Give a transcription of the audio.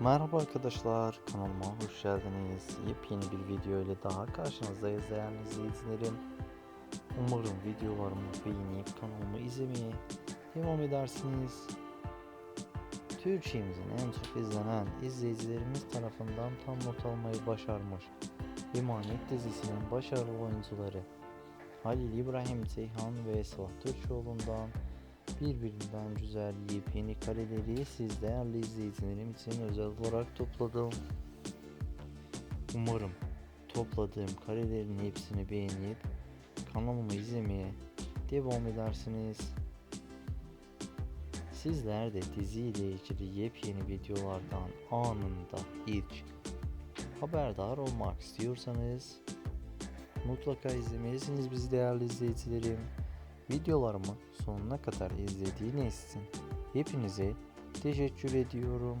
Merhaba arkadaşlar, kanalıma hoş geldiniz. Yepyeni bir video ile daha karşınızdayız değerli izleyicilerim. Umarım videolarımı beğenip kanalımı izlemeye devam edersiniz. Türkçemizin en çok izlenen izleyicilerimiz tarafından tam not almayı başarmış. Emanet dizisinin başarılı oyuncuları Halil İbrahim Ceyhan ve Sıla Türkoğlu'ndan birbirinden güzel yepyeni kareleri siz değerli izleyicilerim için özel olarak topladım. Umarım topladığım karelerin hepsini beğenip kanalımı izlemeye devam edersiniz. Sizler de diziyle ilgili yepyeni videolardan anında ilk haberdar olmak istiyorsanız mutlaka izlemelisiniz bizi değerli izleyicilerim. Videolarımı sonuna kadar izlediğiniz için hepinize teşekkür ediyorum.